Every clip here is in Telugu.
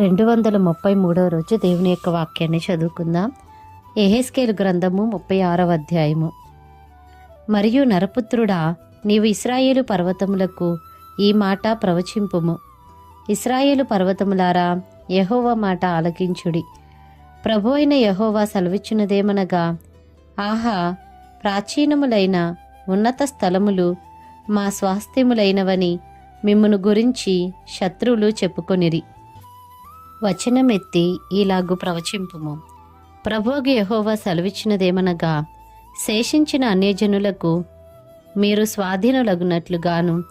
రెండు వందల ముప్పై మూడవ రోజు దేవుని యొక్క వాక్యాన్ని చదువుకుందాం. ఎహెస్కేల్ గ్రంథము ముప్పై ఆరవ అధ్యాయము. మరియు నరపుత్రుడా నీవు ఇస్రాయేలు పర్వతములకు ఈ మాట ప్రవచింపుము. ఇస్రాయేలు పర్వతములారా యహోవా మాట ఆలకించుడి. ప్రభు అయిన యహోవా సెలవిచ్చినదేమనగా ఆహా ప్రాచీనములైన ఉన్నత స్థలములు మా స్వాస్థ్యములైనవని మిమ్మును గురించి శత్రువులు చెప్పుకొనిరి. వచనమెత్తి ఇలాగు ప్రవచింపుము. ప్రభోగి యహోవా సెలవిచ్చినదేమనగా శేషించిన అన్యజనులకు మీరు స్వాధీనులగునట్లుగాను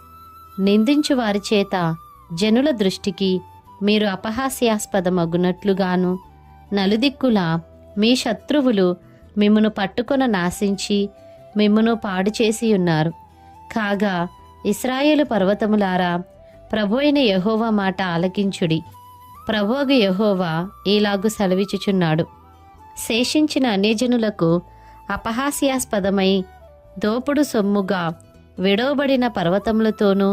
నిందించు వారి చేత జనుల దృష్టికి మీరు అపహాస్యాస్పదమగునట్లుగాను నలుదిక్కులా మీ శత్రువులు మిమ్మను పట్టుకొన నాశించి మిమ్మను పాడు చేసి ఉన్నారు కాగా ఇస్రాయేలు పర్వతములారా ప్రభు అయిన యహోవా మాట ఆలకించుడి. ప్రభువగు యహోవా ఈలాగు సెలవిచుచున్నాడు శేషించిన అన్యజనులకు అపహాస్యాస్పదమై దోపుడు సొమ్ముగా విడవబడిన పర్వతములతోనూ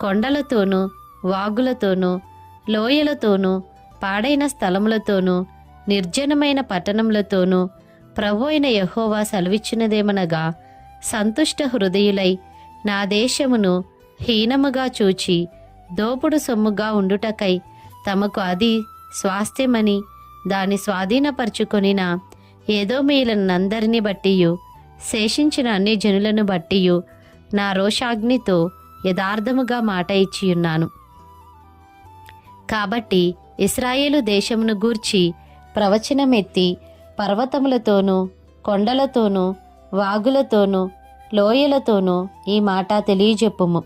కొండలతోనూ వాగులతోనూ లోయలతోనూ పాడైన స్థలములతోనూ నిర్జనమైన పట్టణములతోనూ ప్రభు అయిన యహోవా సెలవిచ్చినదేమనగా సంతుష్ట హృదయులై నా దేశమును హీనముగా చూచి దోపుడు సొమ్ముగా ఉండుటకై తమకు అది స్వాస్థ్యమని దాన్ని స్వాధీనపరుచుకొనిన ఏదో మీలనందరినీ బట్టియు శేషించిన అన్ని జనులను బట్టియు నా రోషాగ్నితో యథార్థముగా మాట ఇచ్చియున్నాను. కాబట్టి ఇస్రాయేలు దేశమును గూర్చి ప్రవచనమెత్తి పర్వతములతోనూ కొండలతోనూ వాగులతోనూ లోయలతోనూ ఈ మాట తెలియజెప్పుము.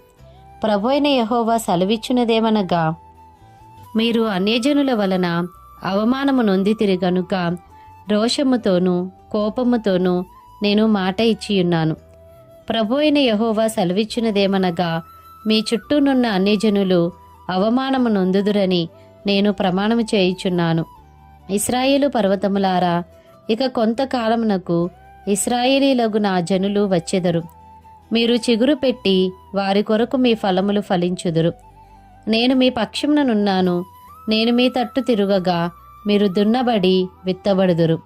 ప్రభు అయిన యహోవా సెలవిచ్చినదేమనగా మీరు అన్యజనుల వలన అవమానము నొందితిరి గనుక రోషముతోనూ కోపముతోనూ నేను మాట ఇచ్చియున్నాను ప్రభు అయిన యహోవా సెలవిచ్చినదేమనగా మీ చుట్టూనున్న అన్యజనులు అవమానము నొందుదురని నేను ప్రమాణము చేయుచున్నాను. ఇస్రాయేలు పర్వతములారా ఇక కొంతకాలమునకు ఇస్రాయేలీలగు నా జనులు వచ్చెదరు. మీరు చిగురు పెట్టి వారి కొరకు మీ ఫలములు ఫలించుదురు. నేను మీ పక్షముననున్నాను. నేను మీ తట్టు తిరుగగా మీరు దున్నబడి విత్తబడుదురు.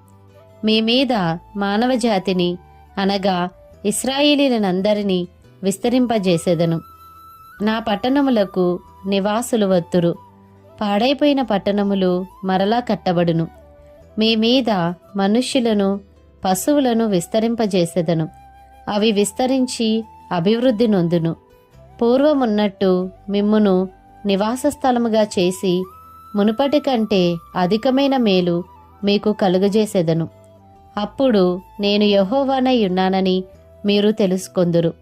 మీ మీద మానవ జాతిని అనగా ఇస్రాయేలీలనందరినీ విస్తరింపజేసేదను. నా పట్టణములకు నివాసులు వత్తురు. పాడైపోయిన పట్టణములు మరలా కట్టబడును. మీ మీద మనుష్యులను పశువులను విస్తరింపజేసేదను. అవి విస్తరించి అభివృద్ధి నొందును. పూర్వమున్నట్టు మిమ్మును నివాస స్థలముగా చేసి మునుపటి కంటే అధికమైన మేలు మీకు కలుగజేసేదను. అప్పుడు నేను యహోవానై ఉన్నానని మీరు తెలుసుకొందురు.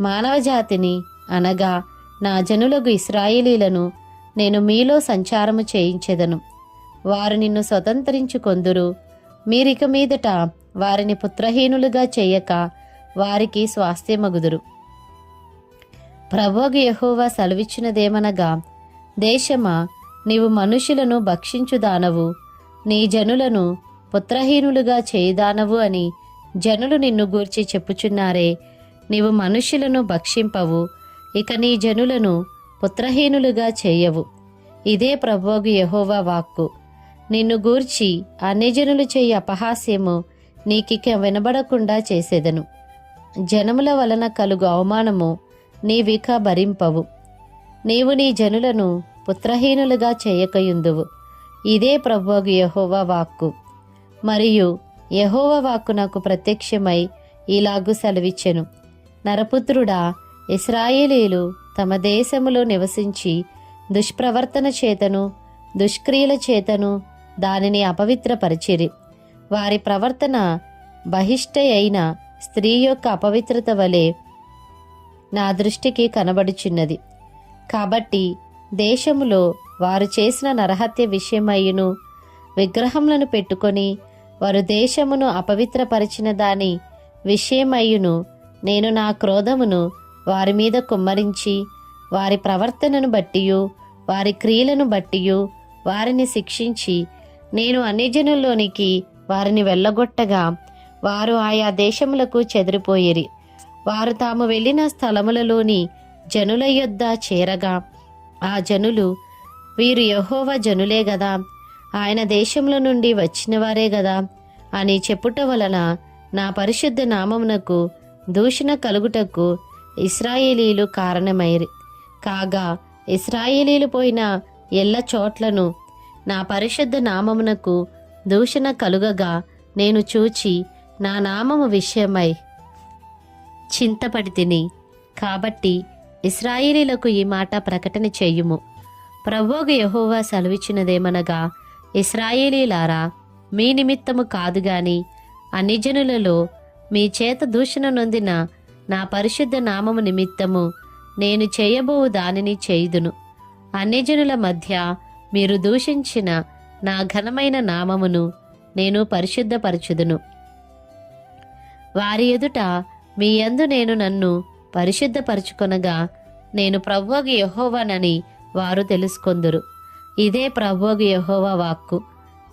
మానవజాతిని అనగా నా జనులకు ఇస్రాయేలీలను నేను మీలో సంచారము చేయించెదను. వారు నిన్ను స్వతంత్రించుకొందురు. మీరిక మీదట వారిని పుత్రహీనులుగా చేయక వారికి స్వాస్థ్యమగుదురు. ప్రభోగ యహోవా సెలవిచ్చినదేమనగా దేశమా నీవు మనుషులను భక్షించుదానవు నీ జనులను పుత్రహీనులుగా చేయదానవు అని జనులు నిన్ను గూర్చి చెప్పుచున్నారే. నీవు మనుషులను భక్షింపవు ఇక నీ జనులను పుత్రహీనులుగా చేయవు. ఇదే ప్రభోగు యహోవా వాక్కు. నిన్ను గూర్చి అన్ని జనులు చేయి అపహాస్యము నీకిక వినబడకుండా చేసేదను. జనముల వలన కలుగు అవమానము నీవిక భరింపవు నీవు నీ జనులను పుత్రహీనులుగా చేయకయుందువు. ఇదే ప్రభువుగు యహోవ వాక్కు. మరియు యహోవ వాక్కు నాకు ప్రత్యక్షమై ఇలాగు సెలవిచ్చెను. నరపుత్రుడా ఇస్రాయేలీలు తమ దేశములో నివసించి దుష్ప్రవర్తన చేతను దుష్క్రియల చేతను దానిని అపవిత్రపరిచిరి. వారి ప్రవర్తన బహిష్ట అయిన స్త్రీ యొక్క అపవిత్రత వలె నా దృష్టికి కనబడుచున్నది. కాబట్టి దేశములో వారు చేసిన నరహత్య విషయమయ్యును విగ్రహములను పెట్టుకొని వారు దేశమును అపవిత్రపరిచిన దాని విషయమయ్యును నేను నా క్రోధమును వారి మీద కుమ్మరించి వారి ప్రవర్తనను బట్టియు వారి క్రియలను బట్టియు వారిని శిక్షించి నేను అన్యజనుల్లోనికి వారిని వెళ్ళగొట్టగా వారు ఆయా దేశములకు చెదిరిపోయిరి. వారు తాము వెళ్ళిన స్థలములలోని జనుల యొద్ద చేరగా ఆ జనులు వీరు యహోవ జనులే గదా ఆయన దేశంలో నుండి వచ్చినవారే గదా అని చెప్పుట వలన నా పరిశుద్ధ నామమునకు దూషణ కలుగుటకు ఇస్రాయేలీలు కారణమైరి. కాగా ఇస్రాయేలీలు పోయిన ఎల్ల చోట్లను నా పరిశుద్ధ నామమునకు దూషణ కలుగగా నేను చూచి నా నామము విషయమై చింతపడి తిని. కాబట్టి ఇస్రాయేలీలకు ఈ మాట ప్రకటన చేయుము. ప్రభోగ యహోవా సెలవిచ్చినదేమనగా ఇస్రాయేలీలారా మీ నిమిత్తము కాదు గాని అన్ని జనులలో మీ చేత దూషణ నొందిన నా పరిశుద్ధ నామము నిమిత్తము నేను చేయబోవు దానిని చేయుదును. అన్ని జనుల మధ్య మీరు దూషించిన నా ఘనమైన నామమును నేను పరిశుద్ధపరచుదును. వారి ఎదుట మీ యందు నేను నన్ను పరిశుద్ధపరచుకొనగా నేను ప్రభువగు యహోవానని వారు తెలుసుకొందురు. ఇదే ప్రభువగు యహోవా వాక్కు.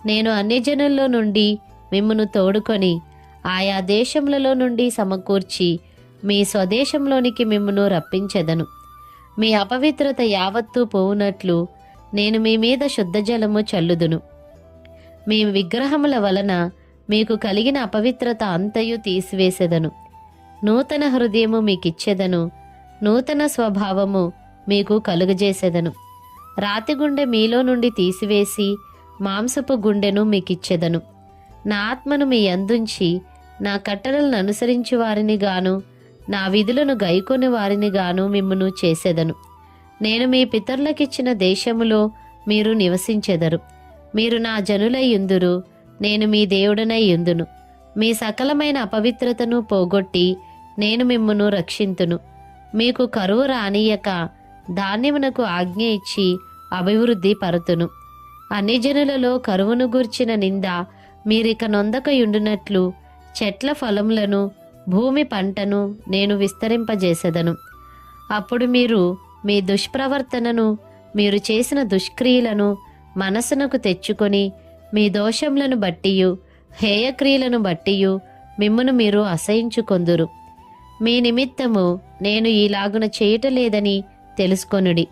నేను అన్ని జనుల్లో నుండి మిమ్మును తోడుకొని ఆయా దేశములలో నుండి సమకూర్చి మీ స్వదేశంలోనికి మిమ్మును రప్పించెదను. మీ అపవిత్రత యావత్తూ పోవునట్లు నేను మీ మీద శుద్ధ జలము చల్లుదును. మీ విగ్రహముల వలన మీకు కలిగిన అపవిత్రత అంతయు తీసివేసెదను. నూతన హృదయము మీకిచ్చేదను. నూతన స్వభావము మీకు కలుగజేసేదను. రాతి గుండె మీలో నుండి తీసివేసి మాంసపు గుండెను మీకిచ్చేదను. నా ఆత్మను మీ అందుంచి నా కట్టడలను అనుసరించి వారిని గాను నా విధులను గైకొని వారిని గాను మిమ్మును చేసేదను. నేను మీ పితరులకిచ్చిన దేశములో మీరు నివసించెదరు. మీరు నా జనులై యుందురు నేను మీ దేవుడనై యుందును. మీ సకలమైన అపవిత్రతను పోగొట్టి నేను మిమ్మును రక్షింతును. మీకు కరువు రానియక ధాన్యమునకు ఆజ్ఞ ఇచ్చి అభివృద్ధి పరుతును. అన్ని జనులలో కరువును గూర్చిన నింద మీరిక నొందకయుండునట్లు చెట్ల ఫలములను భూమి పంటను నేను విస్తరింపజేసెదను. అప్పుడు మీరు మీ దుష్ప్రవర్తనను మీరు చేసిన దుష్క్రియలను మనసునకు తెచ్చుకొని మీ దోషములను బట్టియు హేయక్రియలను బట్టియు మిమ్మును మీరు అసహించుకొందురు. మీ నిమిత్తము నేను ఈలాగున చేయటలేదని తెలుసుకొనుడి.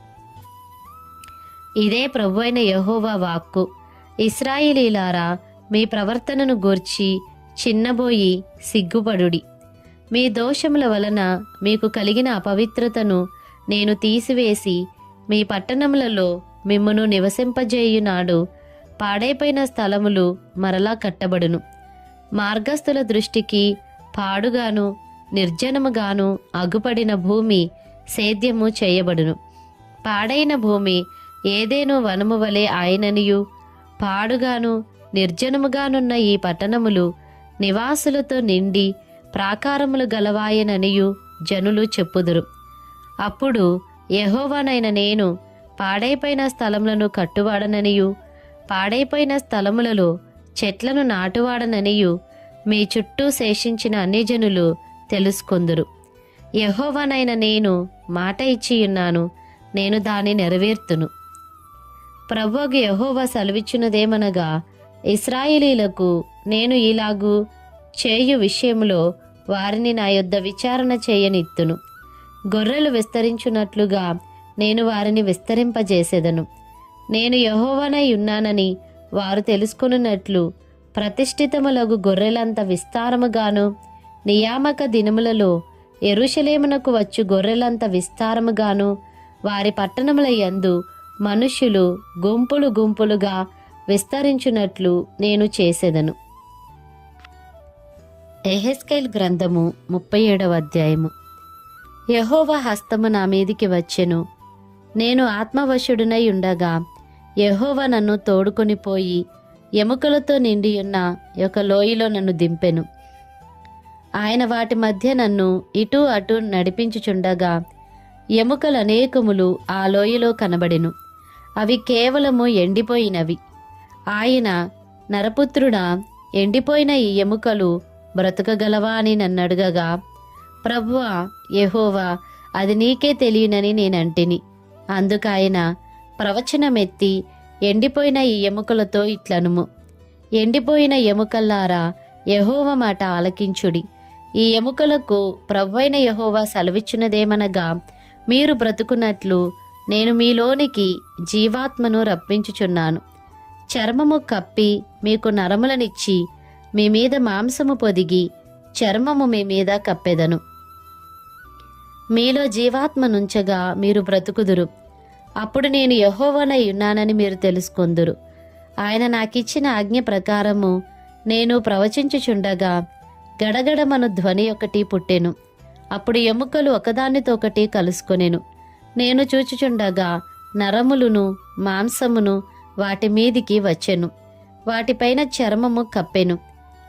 ఇదే ప్రభువైన యహోవా వాక్కు. ఇస్రాయిలీలారా మీ ప్రవర్తనను గూర్చి చిన్నబోయి సిగ్గుపడుడి. మీ దోషముల వలన మీకు కలిగిన అపవిత్రతను నేను తీసివేసి మీ పట్టణములలో మిమ్మను నివసింపజేయునాడు. పాడైపోయిన స్థలములు మరలా కట్టబడును. మార్గస్థుల దృష్టికి పాడుగాను నిర్జనముగాను అగుపడిన భూమి సేద్యము చేయబడును. పాడైన భూమి ఏదేను వనము వలె ఆయననియు. పాడుగాను నిర్జనముగానున్న ఈ పట్టణములు నివాసులతో నిండి ప్రాకారములు గలవాయననియు జనులు చెప్పుదురు. అప్పుడు యెహోవానైన నేను పాడైపోయిన స్థలములను కట్టువాడననియు. పాడైపోయిన స్థలములలో చెట్లను నాటువాడననియు. మీ చుట్టూ శేషించిన అన్ని జనులు తెలుసుకొందురు. యహోవనైన నేను మాట ఇచ్చియున్నాను నేను దాన్ని నెరవేర్తును. ప్రభువుకు యహోవ సెలవిచ్చినదేమనగా ఇస్రాయిలీలకు నేను ఇలాగూ చేయు విషయంలో వారిని నా యొద్ద విచారణ చేయనిత్తును. గొర్రెలు విస్తరించున్నట్లుగా నేను వారిని విస్తరింపజేసేదను. నేను యహోవనై ఉన్నానని వారు తెలుసుకున్నట్లు ప్రతిష్ఠితములగు గొర్రెలంత విస్తారముగాను నియామక దినములలో ఎరుషలేమునకు వచ్చు గొర్రెలంత విస్తారముగాను వారి పట్టణముల యందు మనుష్యులు గుంపులు గుంపులుగా విస్తరించున్నట్లు నేను చేసేదను. ఎహెస్కేల్ గ్రంథము ముప్పై ఏడవ అధ్యాయము. యహోవ హస్తము నా మీదికి వచ్చెను. నేను ఆత్మవశుడునై ఉండగా యహోవ నన్ను తోడుకొని పోయి ఎముకలతో నిండియున్న ఒక లోయలో నన్ను దింపెను. ఆయన వాటి మధ్య నన్ను ఇటు అటు నడిపించుచుండగా ఎముకలనేకములు ఆ లోయలో కనబడెను. అవి కేవలము ఎండిపోయినవి. ఆయన నరపుత్రుడా ఎండిపోయిన ఈ ఎముకలు బ్రతకగలవా అని నన్నడుగగా ప్రభువా యహోవా అది నీకే తెలియనని నేనంటిని. అందుకాయన ప్రవచనమెత్తి ఎండిపోయిన ఈ ఎముకలతో ఇట్లనుము. ఎండిపోయిన ఎముకల్లారా యహోవ మాట ఆలకించుడి. ఈ ఎముకలకు ప్రవ్వైన యహోవా సెలవిచ్చినదేమనగా మీరు బ్రతుకున్నట్లు నేను మీలోనికి జీవాత్మను రప్పించుచున్నాను. చర్మము కప్పి మీకు నరములనిచ్చి మీ మీద మాంసము పొదిగి చర్మము మీ మీద కప్పెదను. మీలో జీవాత్మ నుంచగా మీరు బ్రతుకుదురు. అప్పుడు నేను యహోవనై ఉన్నానని మీరు తెలుసుకొందురు. ఆయన నాకిచ్చిన ఆజ్ఞ ప్రకారము నేను ప్రవచించుచుండగా గడగడమను ధ్వని ఒకటి పుట్టెను. అప్పుడు ఎముకలు ఒకదానితో ఒకటి కలుసుకొనెను. నేను చూచుచుండగా నరములును మాంసమును వాటి మీదికి వచ్చెను. వాటిపైన చర్మము కప్పెను.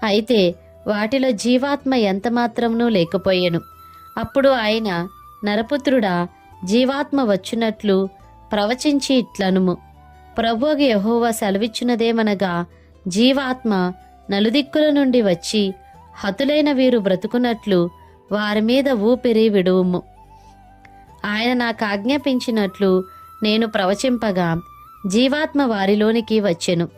అయితే వాటిలో జీవాత్మ ఎంతమాత్రమునూ లేకపోయెను. అప్పుడు ఆయన నరపుత్రుడా జీవాత్మ వచ్చినట్లు ప్రవచించి ఇట్లనుము. ప్రభువుకి యహోవా సెలవిచ్చినదేమనగా జీవాత్మ నలుదిక్కుల నుండి వచ్చి హతులైన వీరు బ్రతుకున్నట్లు వారి మీద ఊపిరి విడువుము. ఆయన నాకు ఆజ్ఞాపించినట్లు నేను ప్రవచింపగా జీవాత్మ వారిలోనికి వచ్చెను.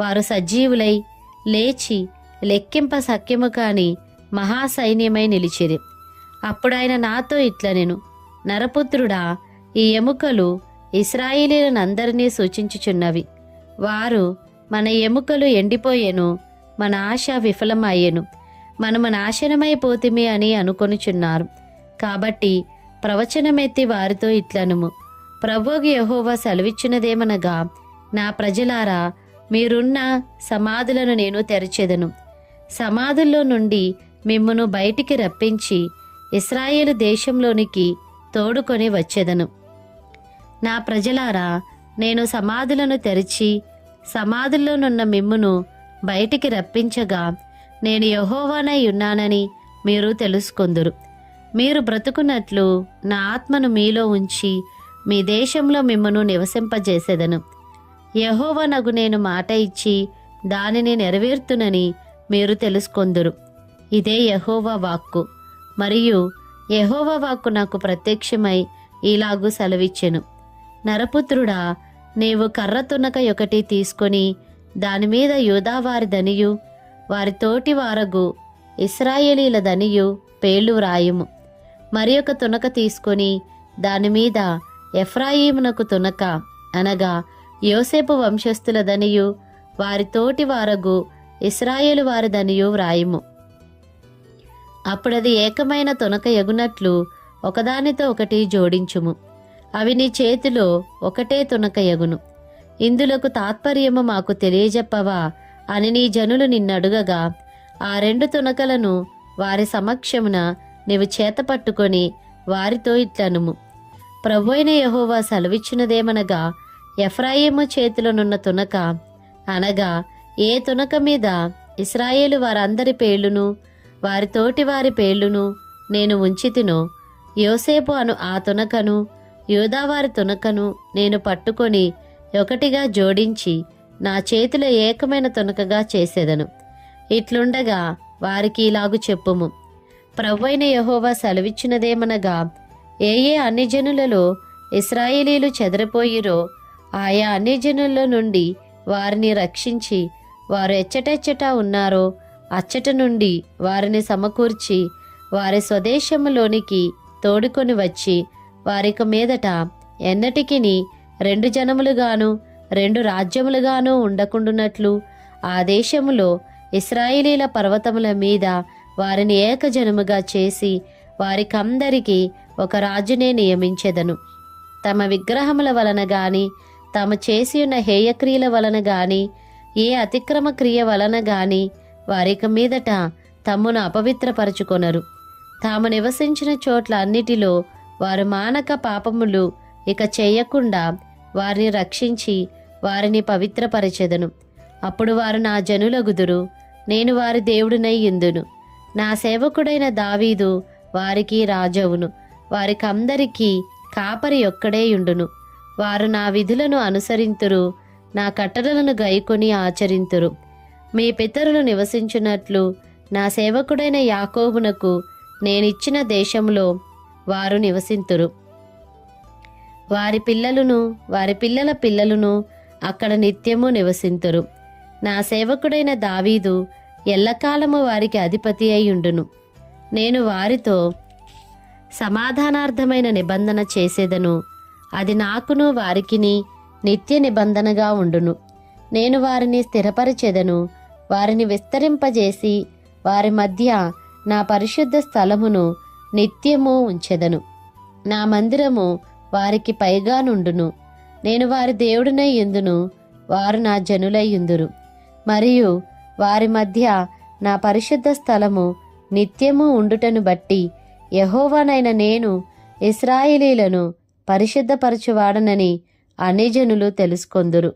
వారు సజీవులై లేచి లెక్కింప సఖ్యము కాని మహాసైన్యమై నిలిచిరి. అప్పుడాయన నాతో ఇట్ల నేను. నరపుత్రుడా ఈ ఎముకలు ఇస్రాయిలీలనందరినీ సూచించుచున్నవి. వారు మన ఎముకలు ఎండిపోయెను మన ఆశ విఫలమయ్యెను. మనము నాశనమైపోతిమి అని అనుకొనుచున్నారు. కాబట్టి ప్రవచనమెత్తి వారితో ఇట్లనుము ప్రభోగి యహోవా సెలవిచ్చినదేమనగా నా ప్రజలారా మీరున్న సమాధులను నేను తెరచెదను. సమాధుల్లో నుండి మిమ్మును బయటికి రప్పించి ఇస్రాయేలు దేశంలోనికి తోడుకొని వచ్చేదను. నా ప్రజలారా నేను సమాధులను తెరిచి సమాధుల్లోనున్న మిమ్మును బయటికి రప్పించగా నేను యహోవానై ఉన్నానని మీరు తెలుసుకొందురు. మీరు బ్రతుకున్నట్లు నా ఆత్మను మీలో ఉంచి మీ దేశంలో మిమ్మను నివసింపజేసేదను. యహోవనగు నేను మాట ఇచ్చి దానిని నెరవేర్తునని మీరు తెలుసుకొందురు. ఇదే యహోవా వాక్కు. మరియు యహోవా వాక్కు నాకు ప్రత్యక్షమై ఇలాగు సెలవిచ్చెను. నరపుత్రుడా నీవు కర్ర తునక ఒకటి తీసుకొని దానిమీద యూదావారి దనియు వారి తోటి వారగు ఇస్రాయేలీల దనియు వ్రాయుము. మరి ఒక తునక తీసుకొని దానిమీద ఎఫ్రాయిమునకు తునక అనగా యోసేపు వంశస్థుల దనియు వారి తోటి వారగు ఇస్రాయేలు వారి దనియు వ్రాయుము. అప్పుడది ఏకమైన తునక ఎగునట్లు ఒకదానితో ఒకటి జోడించుము. అవి నీ చేతిలో ఒకటే తునక ఎగును. ఇందులకు తాత్పర్యము మాకు తెలియజెప్పవా? అని నీ జనులు నిన్నడుగగా ఆ రెండు తునకలను వారి సమక్షమున నీవు చేతపట్టుకొని వారితో ఇట్లనుము. ప్రభు అయిన యహోవా సెలవిచ్చినదేమనగా ఎఫ్రాయిము చేతిలోనున్న తునక అనగా ఏ తునక మీద ఇస్రాయేలు వారందరి పేర్లును వారి తోటి వారి పేర్లును నేను ఉంచితినో యోసేపు అను ఆ తునకను యూదావారి తునకను నేను పట్టుకొని ఒకటిగా జోడించి నా చేతిలో ఏకమైన తునకగా చేసేదను. ఇట్లుండగా వారికి ఇలాగు చెప్పుము. ప్రవ్వైన యహోవా సెలవిచ్చినదేమనగా ఏ ఏ అన్ని జనులలో ఇస్రాయేలీలు చెదరిపోయిరో ఆయా అన్ని జనుల నుండి వారిని రక్షించి వారు ఎచ్చటెచ్చట ఉన్నారో అచ్చట నుండి వారిని సమకూర్చి వారి స్వదేశములోనికి తోడుకొని వచ్చి వారిక మీదట ఎన్నటికిని రెండు జనములుగాను రెండు రాజ్యములుగాను ఉండకుండునట్లు. ఆ దేశములో ఇస్రాయేలీల పర్వతముల మీద వారిని ఏకజనముగా చేసి వారికందరికీ ఒక రాజునే నియమించెదను. తమ విగ్రహముల వలన గాని తాము చేసి ఉన్న హేయక్రియల వలన గాని ఏ అతిక్రమ క్రియ వలన గాని వారిక మీదట తమ్మును అపవిత్రపరచుకొనరు. తాము నివసించిన చోట్ల అన్నిటిలో వారు మానక పాపములు ఇక చేయకుండా వారిని రక్షించి వారిని పవిత్రపరచెదను. అప్పుడు వారు నా జనులగుదురు నేను వారి దేవుడినై ఇందును నా సేవకుడైన దావీదు వారికి రాజవును. వారికందరికీ కాపరి ఒక్కడేయుండును వారు నా విధులను అనుసరింతురు నా కట్టడలను గైకొని ఆచరింతురు. మీ పితరులు నివసించున్నట్లు నా సేవకుడైన యాకోబునకు నేనిచ్చిన దేశంలో వారు నివసింతురు. వారి పిల్లలను వారి పిల్లల పిల్లలను అక్కడ నిత్యము నివసింతురు. నా సేవకుడైన దావీదు ఎల్లకాలము వారికి అధిపతి అయి ఉండును నేను వారితో సమాధానార్థమైన నిబంధన చేసేదను. అది నాకును వారికిని నిత్య నిబంధనగా ఉండును. నేను వారిని స్థిరపరిచెదను. వారిని విస్తరింపజేసి వారి మధ్య నా పరిశుద్ధ స్థలమును నిత్యము ఉంచెదను. నా మందిరము వారికి పైగా నుండును. నేను వారి దేవుడినై ఎందును? వారు నా జనులై ఎందురు మరియు వారి మధ్య నా పరిశుద్ధ స్థలము నిత్యము ఉండుటను బట్టి యహోవానైన నేను ఇస్రాయిలీలను పరిశుద్ధపరచువాడనని అన్ని జనులు తెలుసుకొందురు.